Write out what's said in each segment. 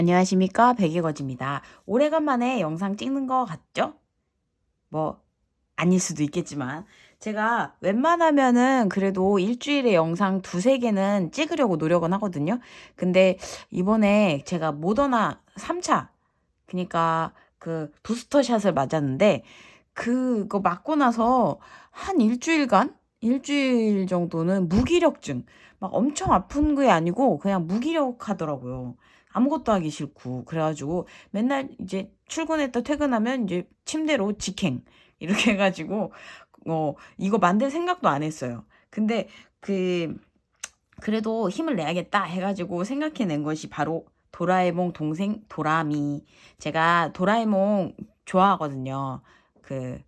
안녕하십니까 백이거지입니다. 오래간만에 영상 찍는 거 같죠? 뭐 아닐 수도 있겠지만 제가 웬만하면은 그래도 일주일에 영상 두세 개는 찍으려고 노력은 하거든요. 근데 이번에 제가 모더나 3차 그러니까 그 부스터샷을 맞았는데 그거 맞고 나서 한 일주일간 일주일 정도는 무기력증 막 엄청 아픈 게 아니고 그냥 무기력하더라고요. 아무것도 하기 싫고 그래가지고 맨날 이제 출근했다 퇴근하면 이제 침대로 직행 이렇게 해가지고 어 이거 만들 생각도 안 했어요. 근데 그 그래도 힘을 내야겠다 해가지고 생각해낸 것이 바로 도라에몽 동생 도라미. 제가 도라에몽 좋아하거든요. 그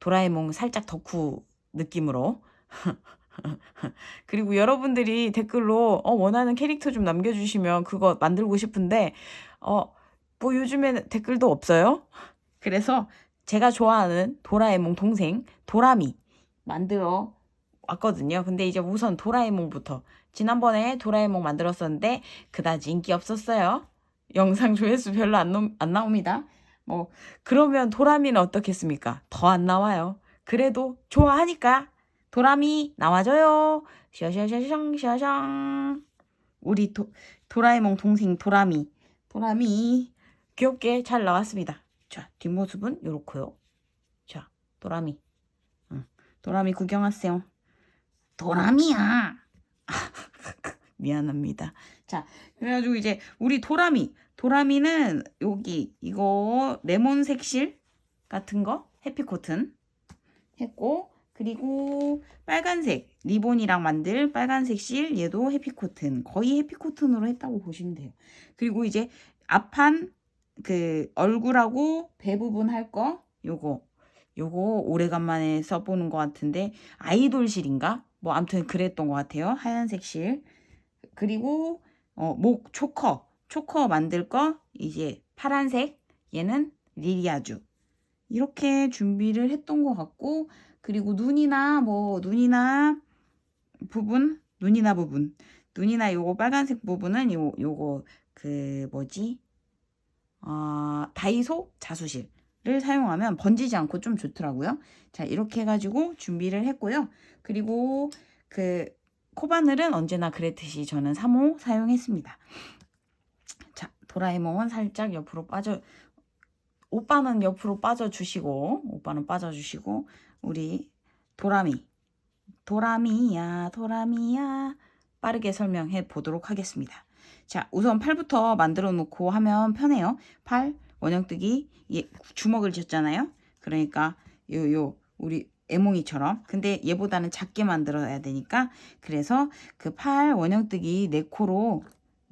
도라에몽 살짝 덕후 느낌으로. 그리고 여러분들이 댓글로 어, 원하는 캐릭터 좀 남겨주시면 그거 만들고 싶은데 어, 뭐 요즘에 댓글도 없어요. 그래서 제가 좋아하는 도라에몽 동생 도라미 만들어 왔거든요. 근데 이제 우선 도라에몽부터 지난번에 도라에몽 만들었었는데 그다지 인기 없었어요. 영상 조회수 별로 안, 노, 안 나옵니다. 뭐 그러면 도라미는 어떻겠습니까? 더 안 나와요. 그래도 좋아하니까 도라미 나와줘요. 샤샤샤샹 샤샹. 우리 도, 도라에몽 동생 도라미. 도라미 귀엽게 잘 나왔습니다. 자, 뒷모습은 요렇고요. 자, 도라미. 응. 도라미 구경하세요. 도라미야. 미안합니다. 자, 그래가지고 이제 우리 도라미. 도라미는 여기 이거 레몬 색실 같은 거 해피코튼 했고 그리고 빨간색 리본이랑 만들 빨간색 실 얘도 해피코튼 거의 해피코튼으로 했다고 보시면 돼요. 그리고 이제 앞판 그 얼굴하고 배 부분 할 거 요거. 요거 오래간만에 써보는 것 같은데 아이돌 실인가? 뭐 아무튼 그랬던 것 같아요. 하얀색 실. 그리고 어, 목 초커. 초커 만들 거 이제 파란색. 얘는 리리아주. 이렇게 준비를 했던 것 같고 그리고 눈이나 뭐 눈이나 부분 눈이나 부분 눈이나 요거 빨간색 부분은 요 요거 그 뭐지 어, 다이소 자수실을 사용하면 번지지 않고 좀 좋더라고요. 자 이렇게 해가지고 준비를 했고요. 그리고 그 코바늘은 언제나 그랬듯이 저는 3호 사용했습니다. 자 도라에몽은 살짝 옆으로 빠져 오빠는 옆으로 빠져주시고 오빠는 빠져주시고 우리 도라미 도라미야 도라미야 빠르게 설명해 보도록 하겠습니다. 자 우선 팔부터 만들어 놓고 하면 편해요. 팔 원형뜨기 예, 주먹을 쥐었잖아요. 그러니까 요 요 우리 애몽이처럼 근데 얘보다는 작게 만들어야 되니까 그래서 그 팔 원형뜨기 4코로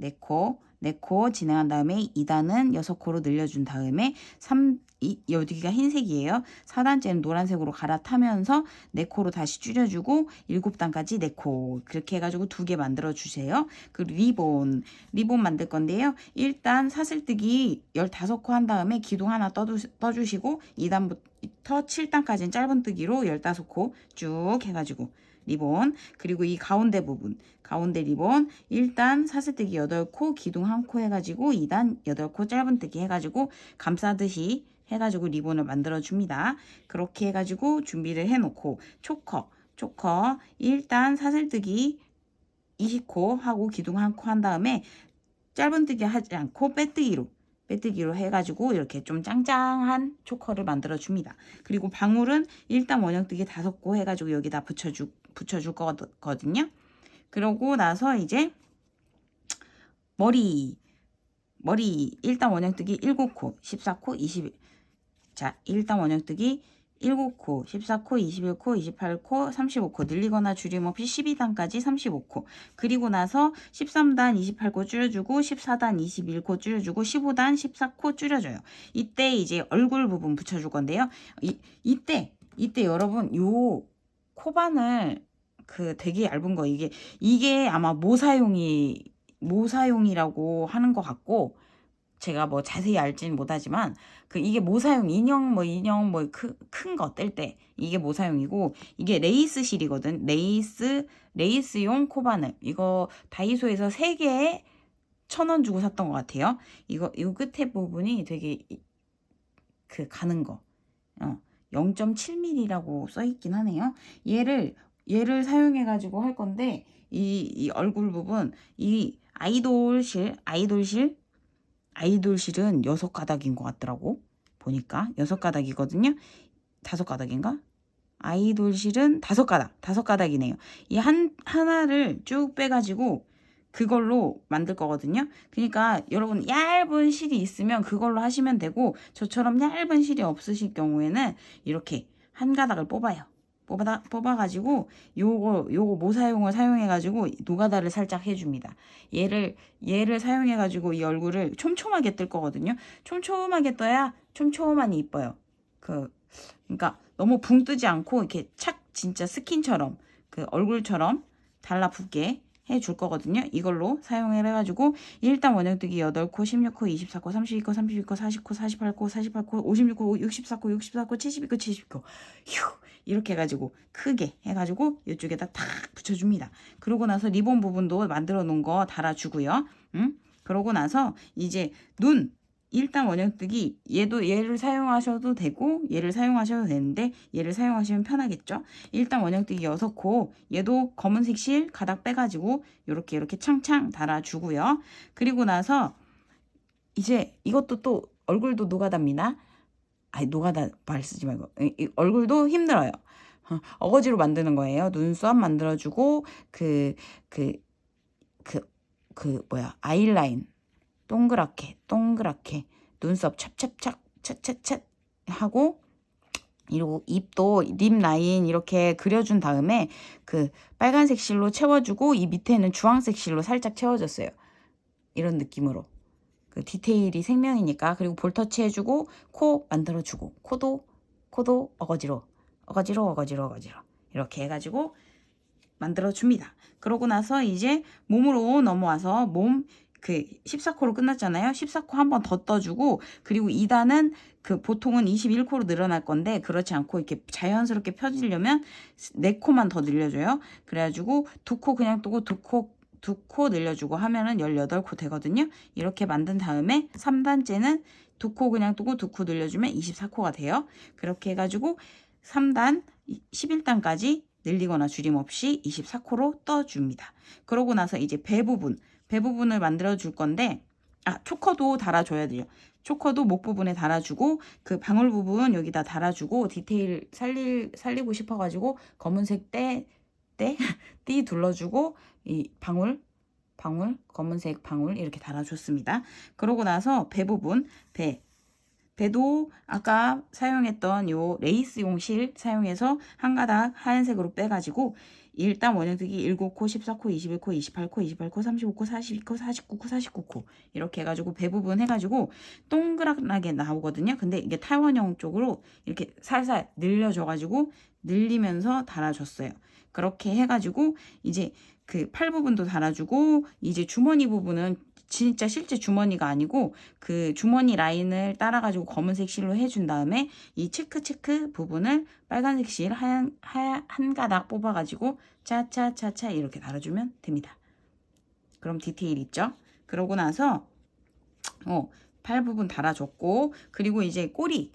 4코 4코 진행한 다음에 2단은 6코로 늘려준 다음에 3, 이, 여기가 흰색이에요. 4단째는 노란색으로 갈아타면서 4코로 다시 줄여주고 7단까지 4코 그렇게 해가지고 두 개 만들어 주세요. 그 리본 리본 만들 건데요. 일단 사슬뜨기 15코 한 다음에 기둥 하나 떠두, 떠주시고 2단부터 7단까지는 짧은 뜨기로 15코 쭉 해가지고 리본 그리고 이 가운데 부분 가운데 리본 일단 사슬뜨기 8코 기둥 1코 해가지고 2단 8코 짧은뜨기 해가지고 감싸듯이 해가지고 리본을 만들어 줍니다 그렇게 해가지고 준비를 해놓고 초커 초커 일단 사슬뜨기 20코 하고 기둥 1코 한 다음에 짧은뜨기 하지 않고 빼뜨기로 빼뜨기로 해가지고 이렇게 좀 짱짱한 초커를 만들어 줍니다. 그리고 방울은 일단 원형뜨기 다섯 코 해가지고 여기다 붙여주, 붙여줄 거거든요. 그러고 나서 이제 머리 머리 일단 원형뜨기 7코 14코 20 자, 일단 원형뜨기 7코, 14코, 21코, 28코, 35코 늘리거나 줄임없이 12단까지 35코 그리고 나서 13단 28코 줄여주고 14단 21코 줄여주고 15단 14코 줄여줘요. 이때 이제 얼굴 부분 붙여줄 건데요. 이, 이때 이때 여러분 요 코바늘 그 되게 얇은 거 이게 이게 아마 모사용이 모사용이라고 하는 것 같고 제가 뭐 자세히 알지는 못하지만 그 이게 모사용 인형 뭐 인형 뭐 큰 거 뗄 때 이게 모사용이고 이게 레이스 실이거든 레이스 레이스용 코바늘 이거 다이소에서 3개에 천 원 주고 샀던 것 같아요. 이거 이 끝에 부분이 되게 이- 그 가는 거. 어, 0.7mm라고 써 있긴 하네요. 얘를 얘를 사용해 가지고 할 건데 이, 이 얼굴 부분 이 아이돌실 아이돌실 아이돌실은 여섯 가닥인 것 같더라고 보니까 여섯 가닥이거든요. 다섯 가닥인가? 아이돌실은 다섯 가닥 다섯 가닥이네요. 이 한 하나를 쭉 빼가지고 그걸로 만들 거거든요. 그러니까 여러분 얇은 실이 있으면 그걸로 하시면 되고 저처럼 얇은 실이 없으실 경우에는 이렇게 한 가닥을 뽑아요. 뽑아 뽑아가지고 요거 요거 모사용을 사용해가지고 노가다를 살짝 해줍니다. 얘를 얘를 사용해가지고 이 얼굴을 촘촘하게 뜰 거거든요. 촘촘하게 떠야 촘촘하니 이뻐요. 그 그러니까 너무 붕 뜨지 않고 이렇게 착 진짜 스킨처럼 그 얼굴처럼 달라붙게 해 줄 거거든요. 이걸로 사용을 해가지고 일단 원형뜨기 8코, 16코, 24코, 32코, 32코, 40코, 48코, 48코, 56코, 64코, 64코, 72코, 70코 휴 이렇게 해가지고 크게 해가지고 이쪽에다 탁 붙여줍니다. 그러고 나서 리본 부분도 만들어 놓은 거 달아주고요. 응? 그러고 나서 이제 눈 일단 원형뜨기 얘도 얘를 사용하셔도 되고 얘를 사용하셔도 되는데 얘를 사용하시면 편하겠죠. 일단 원형뜨기 6코 얘도 검은색 실 가닥 빼가지고 이렇게 이렇게 창창 달아주고요. 그리고 나서 이제 이것도 또 얼굴도 노가다입니다. 아니 노가다 말 쓰지 말고 얼굴도 힘들어요. 어, 어거지로 만드는 거예요. 눈썹 만들어주고 그 그 그 그 뭐야 아이라인 동그랗게 동그랗게. 눈썹 찹찹찹 찹찹찹 하고 이러고 입도 립 라인 이렇게 그려준 다음에 그 빨간색 실로 채워주고 이 밑에는 주황색 실로 살짝 채워줬어요. 이런 느낌으로. 그 디테일이 생명이니까. 그리고 볼터치 해주고 코 만들어주고. 코도 코도 어거지로. 어거지로 어거지로 어거지로. 이렇게 해가지고 만들어줍니다. 그러고 나서 이제 몸으로 넘어와서 몸 그 14코로 끝났잖아요. 14코 한 번 더 떠주고 그리고 2단은 그 보통은 21코로 늘어날 건데 그렇지 않고 이렇게 자연스럽게 펴지려면 4코만 더 늘려줘요. 그래가지고 두코 그냥 뜨고 두코두 코 늘려주고 하면은 18코 되거든요. 이렇게 만든 다음에 3단째는 두 코 그냥 뜨고 두 코 늘려주면 24코가 돼요. 그렇게 해가지고 3단 11단까지 늘리거나 줄임 없이 24코로 떠줍니다. 그러고 나서 이제 배 부분 배 부분을 만들어 줄 건데 아 초커도 달아줘야 돼요. 초커도 목 부분에 달아주고 그 방울 부분 여기다 달아주고 디테일 살릴 살리고 싶어가지고 검은색 떼떼띠 둘러주고 이 방울 방울 검은색 방울 이렇게 달아줬습니다. 그러고 나서 배 부분 배 배도 아까 사용했던 요 레이스용 실 사용해서 한 가닥 하얀색으로 빼가지고 일단 원형뜨기 7코, 14코, 21코, 28코, 28코, 35코, 42코, 49코, 49코 이렇게 해가지고 배 부분 해가지고 동그랗게 나오거든요. 근데 이게 타원형 쪽으로 이렇게 살살 늘려줘가지고 늘리면서 달아줬어요. 그렇게 해가지고 이제 그 팔 부분도 달아주고 이제 주머니 부분은 진짜 실제 주머니가 아니고 그 주머니 라인을 따라가지고 검은색 실로 해준 다음에 이 체크 체크 부분을 빨간색 실 하얀, 하얀 한 가닥 뽑아가지고 차차차차 이렇게 달아주면 됩니다. 그럼 디테일 있죠? 그러고 나서 어, 팔 부분 달아줬고 그리고 이제 꼬리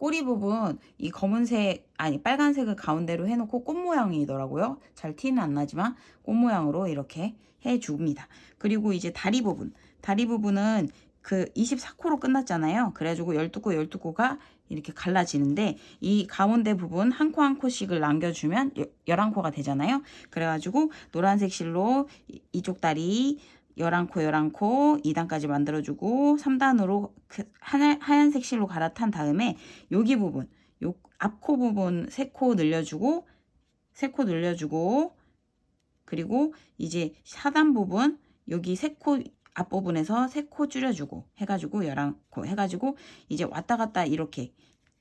꼬리 부분 이 검은색 아니 빨간색을 가운데로 해놓고 꽃 모양이더라고요. 잘 티는 안 나지만 꽃 모양으로 이렇게 해줍니다. 그리고 이제 다리 부분 다리 부분은 그 24코로 끝났잖아요. 그래가지고 12코 12코가 이렇게 갈라지는데 이 가운데 부분 한 코 한 코씩을 남겨주면 11코가 되잖아요. 그래가지고 노란색 실로 이- 이쪽 다리 11코 11코 2단까지 만들어주고 3단으로 그 하얀, 하얀색 실로 갈아탄 다음에 여기 부분 요 앞코 부분 3코 늘려주고 3코 늘려주고 그리고 이제 하단 부분 여기 3코 앞부분에서 3코 줄여주고 해가지고 11코 해가지고 이제 왔다 갔다 이렇게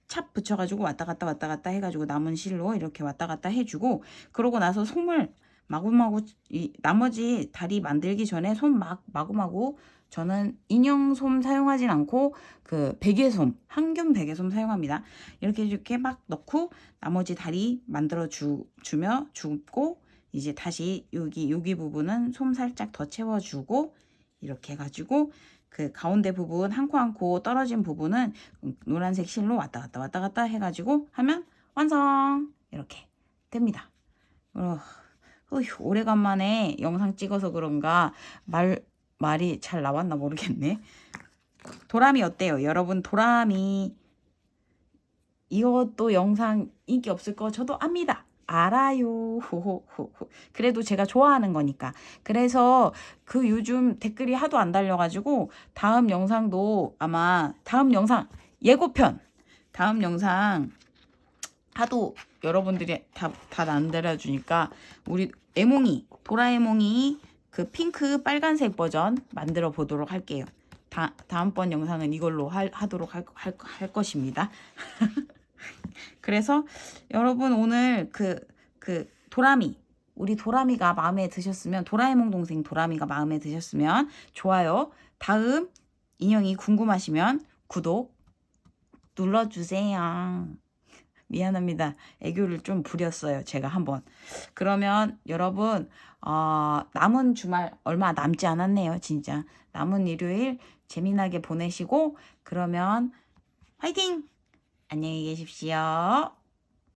찹 붙여가지고 왔다 갔다 왔다 갔다 해가지고 남은 실로 이렇게 왔다 갔다 해주고 그러고 나서 솜을 마구마구 이 나머지 다리 만들기 전에 솜막 마구마구 저는 인형 솜 사용하진 않고 그 베개솜 항균 베개솜 사용합니다. 이렇게 이렇게 막 넣고 나머지 다리 만들어 주 주며 주고 이제 다시 여기 여기 부분은 솜 살짝 더 채워주고 이렇게 해가지고 그 가운데 부분 한 코 한 코 떨어진 부분은 노란색 실로 왔다 갔다 왔다 갔다 해가지고 하면 완성 이렇게 됩니다. 어, 어휴, 오래간만에 영상 찍어서 그런가 말 말이 잘 나왔나 모르겠네. 도라미 어때요? 여러분 도라미 이것도 영상 인기 없을 거 저도 압니다. 알아요. 그래도 제가 좋아하는 거니까. 그래서 그 요즘 댓글이 하도 안 달려가지고 다음 영상도 아마 다음 영상 예고편 다음 영상 하도 여러분들이 다다 안 달아주니까 우리 에몽이 도라에몽이 그 핑크 빨간색 버전 만들어 보도록 할게요. 다 다음번 영상은 이걸로 할, 하도록 할, 할, 할 것입니다. 그래서 여러분 오늘 그, 그 도라미, 우리 도라미가 마음에 드셨으면, 도라에몽 동생 도라미가 마음에 드셨으면 좋아요. 다음 인형이 궁금하시면 구독 눌러주세요. 미안합니다. 애교를 좀 부렸어요. 제가 한번. 그러면 여러분, 어, 남은 주말 얼마 남지 않았네요. 진짜. 남은 일요일 재미나게 보내시고, 그러면 화이팅! 안녕히 계십시오.